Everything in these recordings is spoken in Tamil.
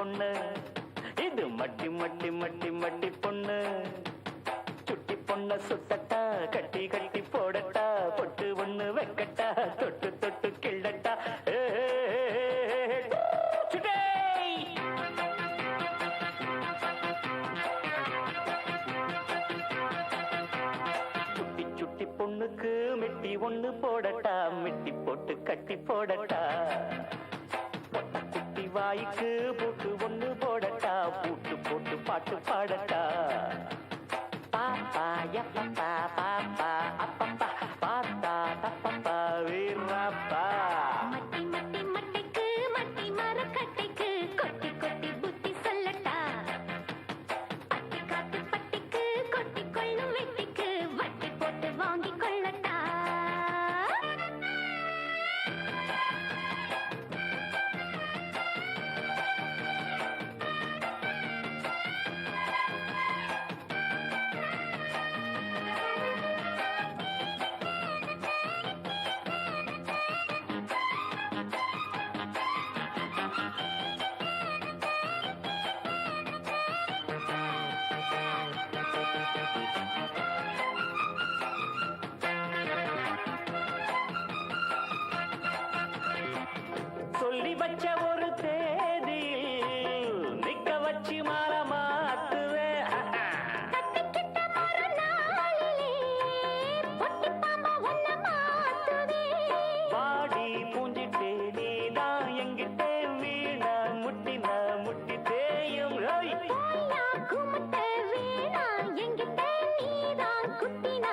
பொண்ணு. இது மட்டி மட்டி மட்டி மட்டி பொண்ணு. சுட்டி பொண்ண சுத்தட்டா கட்டி கட்டி போடட்டா பொட்டு ஒண்ணு வைக்கட்டா தொட்டு தொட்டு கிள்ளட்டா. பொண்ணுக்கு மெட்டி ஒண்ணு போடட்டா மெட்டி போட்டு கட்டி போடட்டா. வாய்க்கு போட்டு ஒண்ணு போடட்டா பூட்டு போட்டு பாட்டு பாடட்டா. பாப்பா எப்பா பா ಮುತ್ತಿನ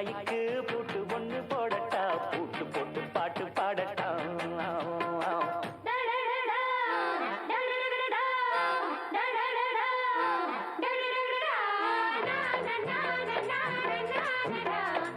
நாய்க்கு பூட்டு ஒன்று போடட்டா பூட்டு போட்டு பாட்டு பாடட்டா Yeah.